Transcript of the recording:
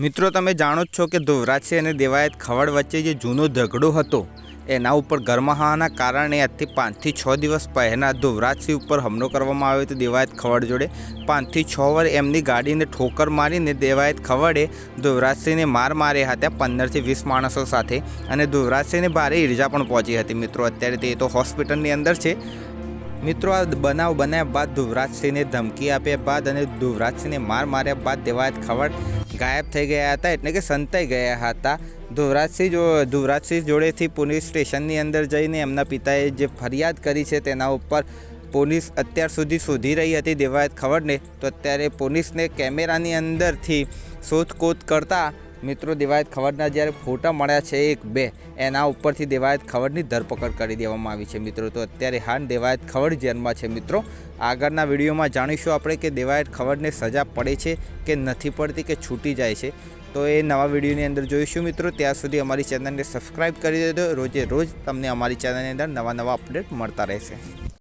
મિત્રો, તમે જાણો જ છો કે ધોવરાજસિંહ અને દેવાયત ખવડ વચ્ચે જે જૂનો ઝઘડો હતો, એના ઉપર ગરમાહાના કારણે આજથી પાંચથી છ દિવસ પહેલાં ધોવરાજસિંહ ઉપર હુમલો કરવામાં આવ્યો હતો. દેવાયત ખવડ જોડે પાંચથી છ વાર એમની ગાડીને ઠોકર મારીને દેવાયત ખવડે ધોવરાજસિંહને માર માર્યા હતા પંદરથી વીસ માણસો સાથે અને ધોવરાજસિંહને ભારે ઈર્જા પણ પહોંચી હતી. મિત્રો, અત્યારે તે તો હોસ્પિટલની અંદર છે. મિત્રો, આ બનાવ બનાવ્યા બાદ ધુવરાજસિંહને ધમકી આપ્યા બાદ અને ધુવરાજસિંહને માર માર્યા બાદ દેવાયત ખવડ ગાયબ થઈ ગયા હતા એટલે કે સંતાઈ ગયા હતા. ધુવરાજસિંહ જો, ધુવરાજસિંહ જોડેથી પોલીસ સ્ટેશનની અંદર જઈને એમના પિતાએ જે ફરિયાદ કરી છે તેના ઉપર પોલીસ અત્યાર સુધી શોધી રહી હતી, દેવાયત ખબર ને તો અત્યારે પોલીસને કેમેરાની અંદરથી શોધખોધ કરતા મિત્રો દેવાયત ખવડના જ્યારે ફોટા મળ્યા છે એક, બે, એના ઉપરથી દેવાયત ખવડની ધરપકડ કરી દેવામાં આવી છે મિત્રો. તો અત્યારે હાલ દેવાયત ખવડ જેલમાં છે મિત્રો. આગળના વિડીયોમાં જાણીશું આપણે કે દેવાયત ખવડને સજા પડે છે કે નથી પડતી કે છૂટી જાય છે. તો એ નવા વિડીયોની અંદર જોઈશું મિત્રો. ત્યાં સુધી અમારી ચેનલને સબસ્ક્રાઈબ કરી દેજો. રોજે રોજ તમને અમારી ચેનલની અંદર નવા નવા અપડેટ મળતા રહેશે.